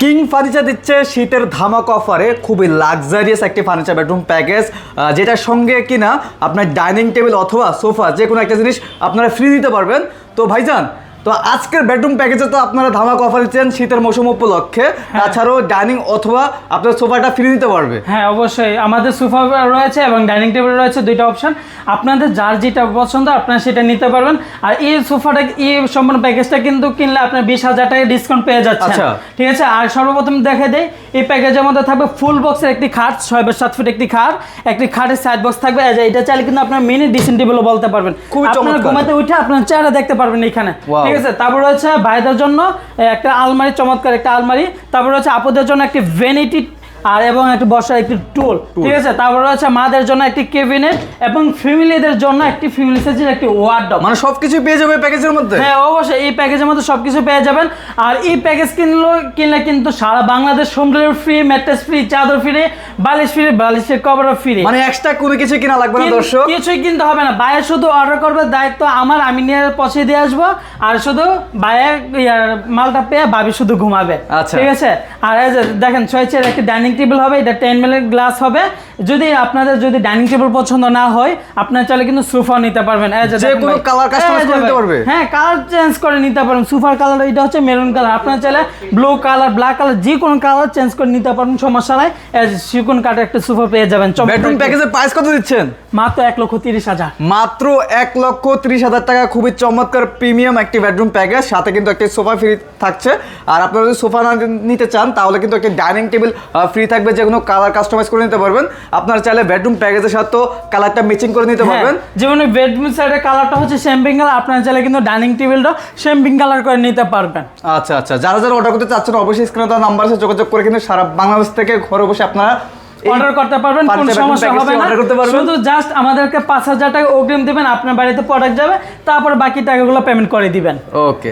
King furniture দিচ্ছে শীতের ধামাক অফারে, খুবই লাক্সারিয়াস একটি ফার্নিচার বেডরুম প্যাকেজ যেটার সঙ্গে কিনা আপনার ডাইনিং টেবিল অথবা সোফা যে কোনো একটা জিনিস আপনারা ফ্রি দিতে পারবেন। তো ভাইজান তো আজকের বেডরুম প্যাকেজে তো আপনারা ধামাক অফার দিচ্ছেন শীতের মৌসুম উপলক্ষে। তাছাড়াও ডাইনিং অথবা আপনার সোফাটা ফ্রি দিতে পারবে। হ্যাঁ অবশ্যই। আমাদের সোফা রয়েছে এবং ডাইনিং টেবিল রয়েছে দুইটা অপশন আপনাদের যার যেটা পছন্দ আপনারা সেটা নিতে পারবেন। আর এই সোফাটা এই সম্পূর্ণ প্যাকেজটা কিন্তু কিনলে আপনার বিশ হাজার টাকা ডিসকাউন্ট পেয়ে যাচ্ছে আচ্ছা। ঠিক আছে? আর সর্বপ্রথম দেখে দেই এই প্যাকেজের মধ্যে থাকবে ফুল বক্সের একটি খাট ছয় বা সাত ফুট একটি খাট। একটি খাটের সাইড বক্স থাকবে। এটা চাইলে কিন্তু আপনার মিনি ডিসেন্ট টেবিলও বলতে পারবেন। খুবই আপনারা চমৎকার। ঘুমাতে উঠে আপনার চেহারা দেখতে পারবেন এখানে. ঠিক আছে, তারপর হচ্ছে ভাইদের জন্য একটা আলমারি, চমৎকার একটা আলমারি। তারপর হচ্ছে আপুদের জন্য একটি ভ্যানিটি আর এবং একটু বসার একটি টুল ঠিক আছে? তারপর রয়েছে মাদের জন্য একটি কেবিনেট এবং ফ্যামিলিদের জন্য একটি ফ্যামিলি সাইজের একটি ওয়ার্ডব মানে সবকিছু পেয়ে যাবে প্যাকেজের মধ্যে? হ্যাঁ অবশ্যই এই প্যাকেজের মধ্যে সবকিছু পেয়ে যাবেন। আর এই প্যাকেজ কিনলো কিনলে কিন্তু সারা Bangladesh home delivery free mattress free চাদর ফ্রি বালিশ ফ্রি বালিশের কভারও ফ্রি মানে এক্সট্রা কোনো কিছু কিনা লাগবে না দর্শক? কিছুই কিনতে হবে না। বাইরে শুধু অর্ডার করবে দায়িত্ব আমার আমি নিয়ে পৌঁছে দিয়ে আসব। আর শুধু বাইরে মালটা পেয়ে ভাবি শুধু ঘুমাবে। আচ্ছা। ঠিক আছে? আর এই যে দেখেন ছয় চেয়ার একটি ডাইনিং টেবিল হবে এটা টেন মিলিয়ন গ্লাস হবে। যদি আপনাদের যদি ডাইনিং টেবিল পছন্দ না হয় আপনার চাইলে কিন্তু সোফা নিতে পারবেন। যে কোনো করে নিতে পারবে? হ্যাঁ কালার চেঞ্জ করে নিতে পারবেন। সুপার কালার এটা হচ্ছে মেরুন কালার আপনার চাইলে ব্লু কালার ব্ল্যাক কালার যে কোনো কালার চেঞ্জ করে নিতে পারবেন সমস্যা নাই। শিকুন কাঠের একটা সুপার পেয়ে যাবেন। বেডরুম প্যাকেজের প্রাইস কত দিচ্ছেন? মাত্র এক লক্ষ তিরিশ হাজার। মাত্র এক লক্ষ ত্রিশ হাজার টাকা খুবই চমৎকার প্রিমিয়াম একটি বেডরুম প্যাকেজ সাথে কিন্তু একটি সোফা ফ্রি থাকছে। আর আপনারা যদি সোফা না নিতে চান তাহলে কিন্তু একটি ডাইনিং টেবিল ফ্রি থাকবে যে কোনো কালার কাস্টমাইজ করে নিতে পারবেন। আপনারা চাইলে বেডরুম প্যাকেজের সাথে কালারটা ম্যাচিং করে নিতে পারবেন। হ্যাঁ, যেমন বেডরুম সাইডের কালারটা হচ্ছে শ্যাম্পিং কালার আপনারা চাইলে কিন্তু ডাইনিং টেবিলটা শ্যাম্পিং কালার করে নিতে পারবেন। আচ্ছা আচ্ছা। যারা যারা অর্ডার করতে চাচ্ছেন অবশ্যই স্ক্রিনে তার নাম্বার আছে যোগাযোগ করে কিন্তু সারা বাংলাদেশ থেকে ঘরে বসে আপনারা অর্ডার করতে পারবেন কোনো সমস্যা হবে না। করতে পারবেন। শুধু জাস্ট আমাদেরকে পাঁচ হাজার টাকা অগ্রিম দিবেন আপনার বাড়িতে প্রোডাক্ট যাবে তারপর বাকি টাকাগুলো পেমেন্ট করে দিবেন। ওকে